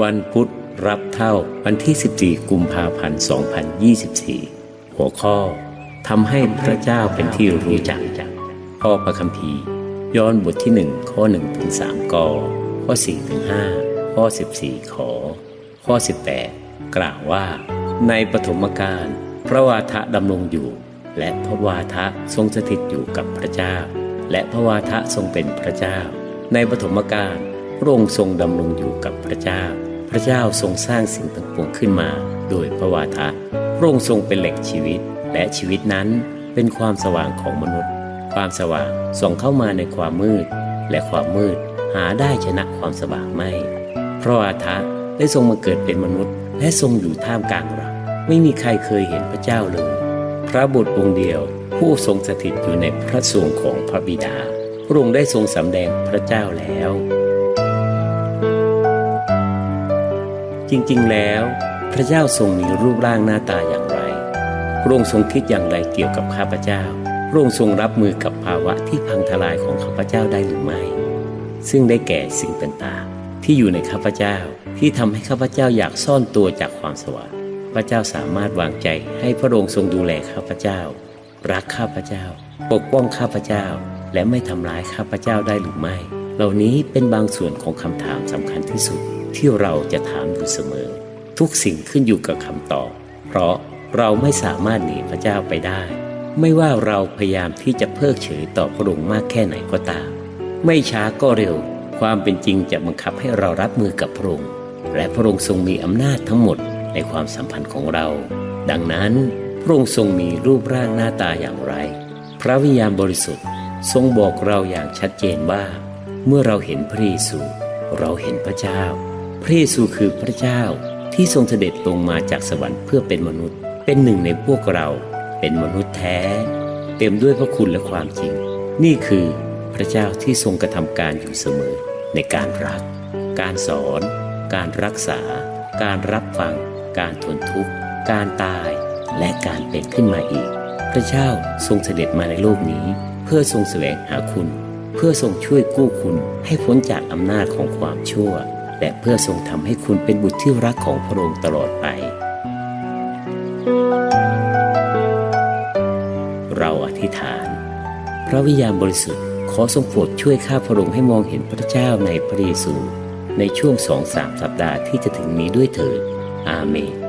วันพุธรับเท่าวันที่ 14 กุมภาพันธ์ 2024 หัวข้อทำให้พระเจ้าเป็นที่รู้จักข้อประคัมภีร์ ย้อนบทที่ 1 ข้อ1ถึง3กข้อ4ถึง5ข้อ 14 ขอ ข้อ 18 กล่าวว่า ในปฐมกาลพระวาทะดำรงอยู่ และพระวาทะทรงสถิตอยู่กับพระเจ้า และพระวาทะทรงเป็นพระเจ้า ในปฐมกาล ระองค์ทรงดำรงอยู่กับพระเจ้า พระเจ้าทรงสร้างสิ่งทั้งปวงขึ้นมา โดยพระวาทะพระองค์ทรงเป็นแหล่งชีวิต และชีวิตนั้นเป็นความสว่างของมนุษย์ ความสว่างส่องเข้ามาในความมืด และความมืดหาได้ชนะความสว่างไม่ พระวาทะได้ทรงมาเกิดเป็นมนุษย์ และทรงอยู่ท่ามกลางเราไม่มีใครเคยเห็นพระเจ้าเลย พระบุตรองค์เดียว ผู้ทรงสถิตอยู่ในพระสวงของพระบิดาพระองค์ได้ทรงสำแดงพระเจ้าแล้ว จริงๆ แล้ว พระเจ้าทรงมีรูปร่างหน้าตาอย่างไร พระองค์ทรงคิดอย่างไรเกี่ยวกับข้าพเจ้า พระองค์ทรงรับมือกับภาวะที่พังทลายของข้าพเจ้าได้หรือไม่ ซึ่งได้แก่สิ่งต่างๆ ที่อยู่ในข้าพเจ้าที่ทำให้ข้าพเจ้าอยากซ่อนตัวจากความสว่างพระเจ้าสามารถวางใจให้พระองค์ทรงดูแลข้าพเจ้า รักข้าพเจ้า ปกป้องข้าพเจ้า และไม่ทำร้ายข้าพเจ้าได้หรือไม่ เหล่านี้เป็นบางส่วนของคำถามสำคัญที่สุด ที่เราจะถามอยู่เสมอ ทุกสิ่งขึ้นอยู่กับคำตอบ เพราะเราไม่สามารถหนีพระเจ้าไปได้ ไม่ว่าเราพยายามที่จะเพิกเฉยต่อพระองค์มากแค่ไหนก็ตาม ไม่ช้าก็เร็ว ความเป็นจริงจะบังคับให้เรารับมือกับพระองค์และพระองค์ทรงมีอำนาจทั้งหมดในความสัมพันธ์ของเรา ดังนั้นพระองค์ทรงมีรูปร่างหน้าตาอย่างไร พระวิญญาณบริสุทธิ์ทรงบอกเราอย่างชัดเจนว่า เมื่อเราเห็นพระเยซูเราเห็นพระเจ้า พระเยซูคือพระเจ้าที่ทรงเสด็จลงมาจากสวรรค์เพื่อเป็นมนุษย์ เป็นหนึ่งในพวกเราเป็นมนุษย์แท้ เต็มด้วยพระคุณและความจริง นี่คือพระเจ้าที่ทรงกระทำการอยู่เสมอในการรัก การสอน การรักษา การรับฟัง การทนทุกข์ การตาย และการเป็นขึ้นมาอีก พระเจ้าทรงเสด็จมาในโลกนี้ เพื่อทรงแสวงหาคุณ เพื่อทรงช่วยกู้คุณให้พ้นจากอำนาจของความชั่ว และเพื่อทรงทำให้คุณเป็นบุตรที่รักของพระองค์ตลอดไป เราอธิษฐาน พระวิญญาณบริสุทธิ์ขอทรงโปรดช่วยข้าพระองค์ให้มองเห็นพระเจ้าในพระเยซูในช่วงสองสามสัปดาห์ที่จะถึงนี้ด้วยเถิดอาเมน